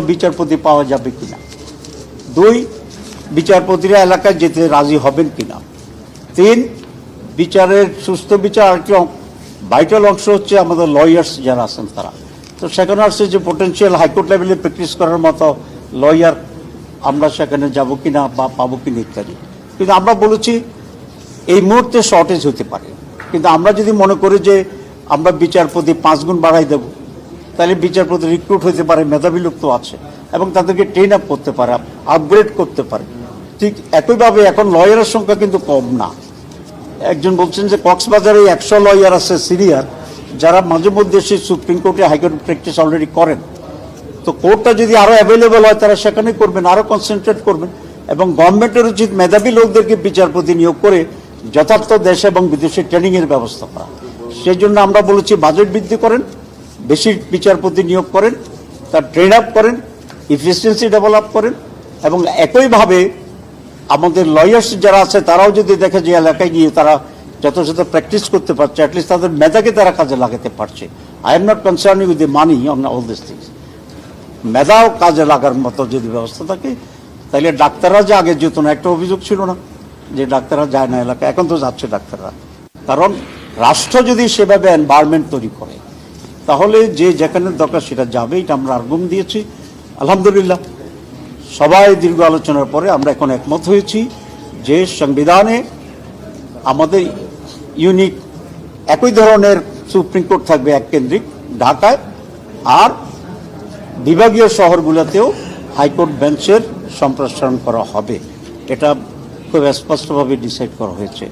বিচারপতি পাওয়া যাবে কিনা? দুই, বিচারপতিরা এলাকায় যেতে রাজি হবেন কিনা? তিন, বিচারের সুস্থ বিচার আরেকটি ভাইটাল অংশ হচ্ছে আমাদের লয়ার্স যারা আছেন তারা। তো সেখানে আসছে যে পোটেন্সিয়াল হাইকোর্ট লেভেলে প্র্যাকটিস করার মতো লয়ার আমরা সেখানে যাব কিনা বা পাবো কিনা ইত্যাদি। কিন্তু আমরা বলেছি, এই মুহূর্তে শর্টেজ হতে পারে। কিন্তু আমরা যদি মনে করি যে আমরা বিচারপতি পাঁচ গুণ বাড়াই দেব তাহলে বিচারপতি রিক্রুট হতে পারে, মেধাবী লোক তো আছে এবং তাদেরকে ট্রেন আপ করতে পারে আপগ্রেড করতে পারে। ঠিক একইভাবে এখন লয়ারের সংখ্যা কিন্তু কম না। একজন বলছেন যে কক্সবাজারে একশো লয়ার আছে সিনিয়র যারা মাঝে মধ্যে সেই সুপ্রিম কোর্টে হাইকোর্ট প্র্যাকটিস অলরেডি করেন। তো কোর্টটা যদি আরও অ্যাভেলেবল হয়, তারা সেখানে করবেন আরও কনসেন্ট্রেট করবেন এবং গভর্নমেন্টের উচিত মেধাবী লোকদেরকে বিচারপতি নিয়োগ করে যথার্থ দেশে এবং বিদেশে ট্রেনিংয়ের ব্যবস্থা করা। সেই জন্য আমরা বলেছি বাজেট বৃদ্ধি করেন বেশি বিচারপতি নিয়োগ করেন, তার ট্রেন আপ করেন ইফিসিয়েন্সি ডেভেলপ করেন, এবং একইভাবে আমাদের লয়ার্স যারা আছে, তারাও যদি দেখে যে এলাকায় গিয়ে তারা যথাযথ প্র্যাকটিস করতে পারছে অ্যাটলিস্ট তাদের মেধাকে তারা কাজে লাগাতে পারছে। I am not concerning with the money on all this things মেধাও কাজে লাগার মতো যদি ব্যবস্থা থাকে, তাহলে ডাক্তাররা যে আগে যেত না, একটা অভিযোগ ছিল না যে ডাক্তাররা যায় না এলাকায়, এখন তো যাচ্ছে ডাক্তাররা। কারণ রাষ্ট্র যদি সেভাবে এনভায়রনমেন্ট তৈরি করে তাহলে যে যেখানে দরকার সেটা যাবে, এটা আমরা আর্গুম দিয়েছি। আলহামদুলিল্লাহ। সবাই দীর্ঘ আলোচনার পরে আমরা এখন একমত হয়েছি যে সংবিধানে আমাদের ইউনিক একই ধরনের সুপ্রিম কোর্ট থাকবে এক কেন্দ্রিক ঢাকায়, আর বিভাগীয় শহরগুলোতেও হাইকোর্ট বেঞ্চের সম্প্রসারণ করা হবে। এটা খুব স্পষ্টভাবে ডিসাইড করা হয়েছে।